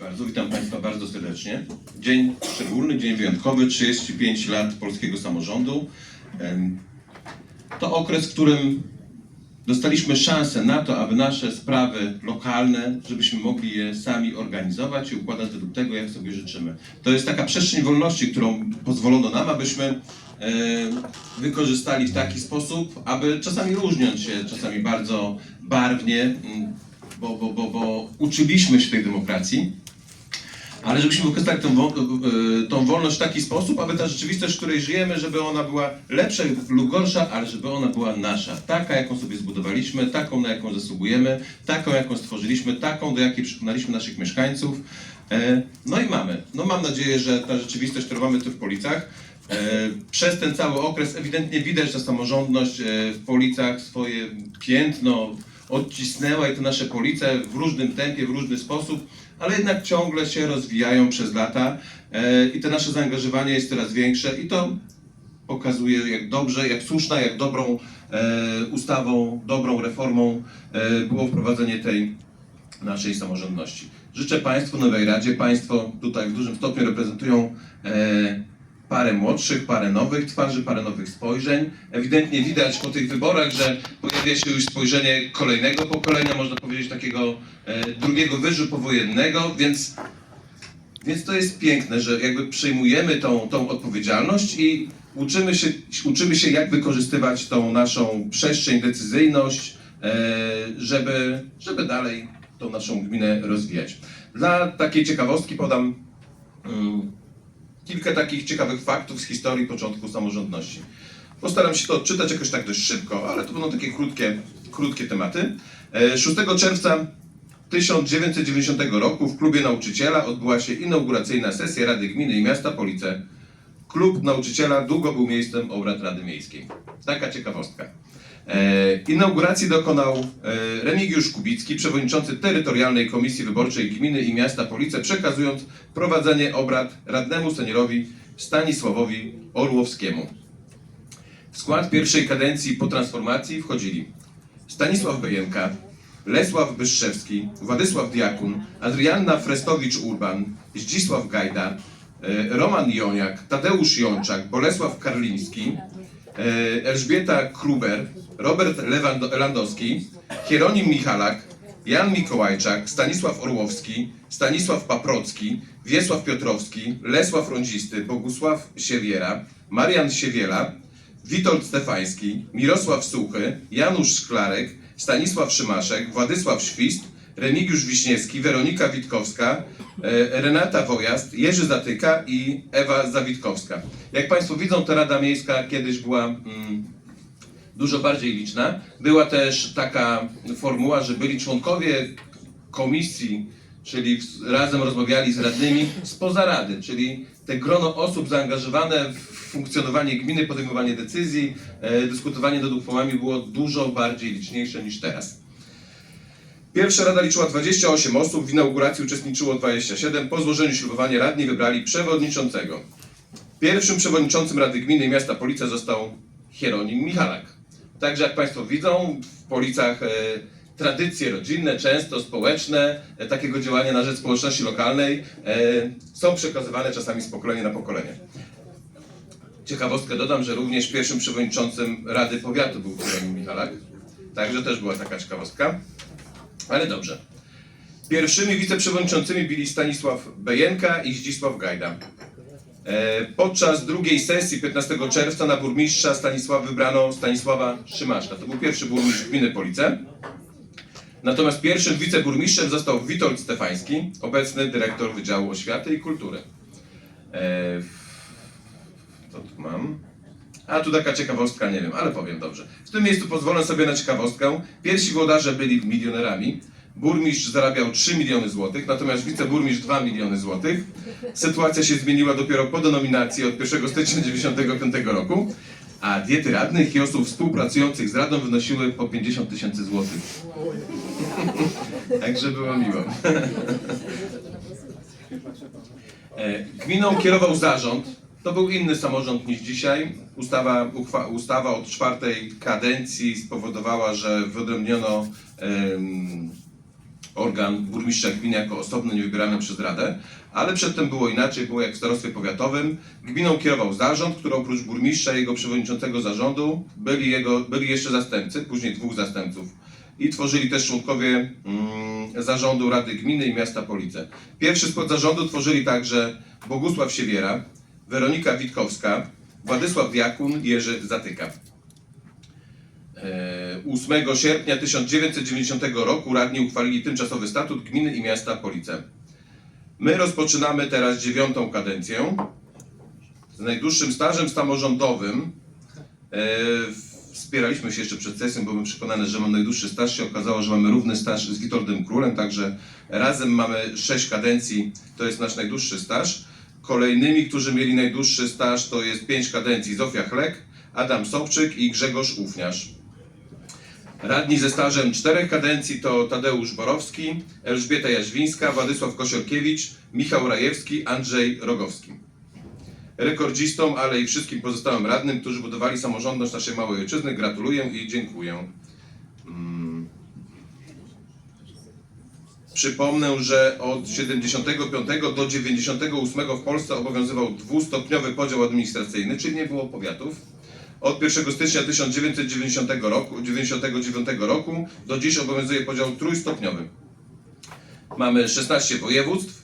Bardzo witam Państwa bardzo serdecznie. Dzień szczególny, dzień wyjątkowy, 35 lat polskiego samorządu. To okres, w którym dostaliśmy szansę na to, aby nasze sprawy lokalne, żebyśmy mogli je sami organizować i układać według tego, jak sobie życzymy. To jest taka przestrzeń wolności, którą pozwolono nam, abyśmy e, wykorzystali w taki sposób, aby czasami różniąc się, czasami bardzo barwnie, mm, bo, bo, bo, bo uczyliśmy się tej demokracji, ale żebyśmy wykorzystali tą, y, tą wolność w taki sposób, aby ta rzeczywistość, w której żyjemy, żeby ona była lepsza lub gorsza, ale żeby ona była nasza. Taka, jaką sobie zbudowaliśmy, taką, na jaką zasługujemy, taką, jaką stworzyliśmy, taką, do jakiej przekonaliśmy naszych mieszkańców. E, No i mamy. No mam nadzieję, że ta rzeczywistość, którą mamy tu w Policach, e, przez ten cały okres ewidentnie widać, że samorządność e, w Policach swoje piętno odcisnęła i te nasze Police w różnym tempie, w różny sposób, ale jednak ciągle się rozwijają przez lata e, i to nasze zaangażowanie jest coraz większe i to pokazuje jak dobrze, jak słuszna, jak dobrą e, ustawą, dobrą reformą e, było wprowadzenie tej naszej samorządności. Życzę Państwu, Nowej Radzie, Państwo tutaj w dużym stopniu reprezentują parę młodszych, parę nowych twarzy, parę nowych spojrzeń. Ewidentnie widać po tych wyborach, że pojawia się już spojrzenie kolejnego pokolenia, można powiedzieć takiego e, drugiego wyżu powojennego, więc więc to jest piękne, że jakby przejmujemy tą, tą odpowiedzialność i uczymy się, uczymy się, jak wykorzystywać tą naszą przestrzeń, decyzyjność, e, żeby, żeby dalej tą naszą gminę rozwijać. Dla takiej ciekawostki podam mm, kilka takich ciekawych faktów z historii początku samorządności. Postaram się to odczytać jakoś tak dość szybko, ale to będą takie krótkie, krótkie tematy. E, 6 czerwca 1990 roku w klubie nauczyciela odbyła się inauguracyjna sesja Rady Gminy i Miasta Police. Klub nauczyciela długo był miejscem obrad Rady Miejskiej. Taka ciekawostka. E, inauguracji dokonał e, Remigiusz Kubicki, przewodniczący Terytorialnej Komisji Wyborczej Gminy i Miasta Police, przekazując prowadzenie obrad radnemu seniorowi Stanisławowi Orłowskiemu. Skład pierwszej kadencji po transformacji wchodzili Stanisław Bejenka, Lesław Byszczewski, Władysław Diakun, Adrianna Frestowicz-Urban, Zdzisław Gajda, e, Roman Joniak, Tadeusz Jączak, Bolesław Karliński, e, Elżbieta Kruber, Robert Lewando- Landowski, Hieronim Michalak, Jan Mikołajczak, Stanisław Orłowski, Stanisław Paprocki, Wiesław Piotrowski, Lesław Rądzisty, Bogusław Siewiera, Marian Siewiela, Witold Stefański, Mirosław Suchy, Janusz Szklarek, Stanisław Szymaszek, Władysław Świst, Remigiusz Wiśniewski, Weronika Witkowska, e, Renata Wojast, Jerzy Zatyka i Ewa Zawitkowska. Jak Państwo widzą, ta Rada Miejska kiedyś była mm, dużo bardziej liczna. Była też taka formuła, że byli członkowie komisji, czyli razem rozmawiali z radnymi spoza rady, czyli te grono osób zaangażowane w funkcjonowanie gminy, podejmowanie decyzji, e, dyskutowanie nad uchwałami było dużo bardziej liczniejsze niż teraz. Pierwsza rada liczyła 28 osób, w inauguracji uczestniczyło 27. Po złożeniu ślubowania radni wybrali przewodniczącego. Pierwszym przewodniczącym Rady Gminy Miasta Police został Hieronim Michalak. Także jak Państwo widzą, w Policach e, tradycje rodzinne, często społeczne, e, takiego działania na rzecz społeczności lokalnej e, są przekazywane czasami z pokolenia na pokolenie. Ciekawostkę dodam, że również pierwszym przewodniczącym Rady Powiatu był Hieronim Michalak. Także też była taka ciekawostka. Ale dobrze. Pierwszymi wiceprzewodniczącymi byli Stanisław Bejenka i Zdzisław Gajda. E, Podczas drugiej sesji 15 czerwca na burmistrza Stanisława wybrano Stanisława Szymaszka. To był pierwszy burmistrz gminy Police. Natomiast pierwszym wiceburmistrzem został Witold Stefański, obecny dyrektor Wydziału Oświaty i Kultury. E, Co tu mam? A tu taka ciekawostka, nie wiem, ale powiem dobrze. W tym miejscu pozwolę sobie na ciekawostkę. Pierwsi włodarze byli milionerami. Burmistrz zarabiał 3 miliony złotych, natomiast wiceburmistrz 2 miliony złotych. Sytuacja się zmieniła dopiero po denominacji od 1 stycznia 1995 roku, a diety radnych i osób współpracujących z radą wynosiły po 50 tysięcy złotych. Także było miło. E, Gminą kierował zarząd. To był inny samorząd niż dzisiaj. Ustawa, ustawa od czwartej kadencji spowodowała, że wyodrębniono em, organ burmistrza gminy jako osobny, niewybierany przez Radę, ale przedtem było inaczej, było jak w starostwie powiatowym. Gminą kierował zarząd, który oprócz burmistrza i jego przewodniczącego zarządu byli, jego, byli jeszcze zastępcy, później dwóch zastępców. I tworzyli też członkowie mm, zarządu Rady Gminy i Miasta Police. Pierwszy skład zarządu tworzyli także Bogusław Siewiera, Weronika Witkowska, Władysław Diakun Jerzy Zatyka. E, 8 sierpnia 1990 roku radni uchwalili tymczasowy statut gminy i miasta Police. My rozpoczynamy teraz dziewiątą kadencję z najdłuższym stażem samorządowym. E, Wspieraliśmy się jeszcze przed sesją, byłem przekonany, że mam najdłuższy staż. Się okazało, że mamy równy staż z Witoldem Królem, także razem mamy sześć kadencji, to jest nasz najdłuższy staż. Kolejnymi, którzy mieli najdłuższy staż, to jest pięć kadencji Zofia Chlek, Adam Sobczyk i Grzegorz Ufniarz. Radni ze stażem czterech kadencji to Tadeusz Borowski, Elżbieta Jaźwińska, Władysław Kosiorkiewicz, Michał Rajewski, Andrzej Rogowski. Rekordzistom, ale i wszystkim pozostałym radnym, którzy budowali samorządność naszej małej ojczyzny, gratuluję i dziękuję. Mm. Przypomnę, że od 75 do 98 w Polsce obowiązywał dwustopniowy podział administracyjny, czyli nie było powiatów. Od 1 stycznia 1990 roku, 99 roku do dziś obowiązuje podział trójstopniowy. Mamy 16 województw,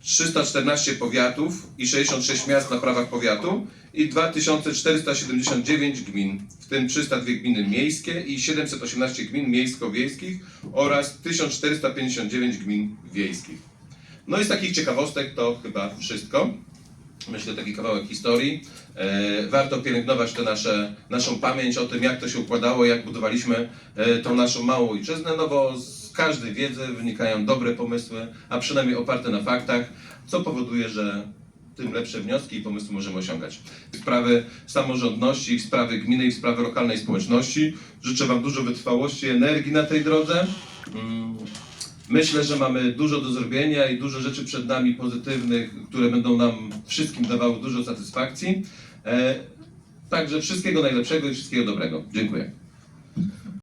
314 powiatów i 66 miast na prawach powiatu i 2479 gmin, w tym 302 gminy miejskie i 718 gmin miejsko-wiejskich oraz 1459 gmin wiejskich. No i z takich ciekawostek to chyba wszystko. Myślę, taki kawałek historii. E, warto pielęgnować tę nasze, naszą pamięć o tym, jak to się układało, jak budowaliśmy e, tą naszą małą ojczyznę, no bo z każdej wiedzy wynikają dobre pomysły, a przynajmniej oparte na faktach, co powoduje, że tym lepsze wnioski i pomysły możemy osiągać. Sprawy samorządności, sprawy gminy i sprawy lokalnej społeczności. Życzę Wam dużo wytrwałości, energii na tej drodze. Myślę, że mamy dużo do zrobienia i dużo rzeczy przed nami pozytywnych, które będą nam wszystkim dawały dużo satysfakcji. E, Także wszystkiego najlepszego i wszystkiego dobrego. Dziękuję.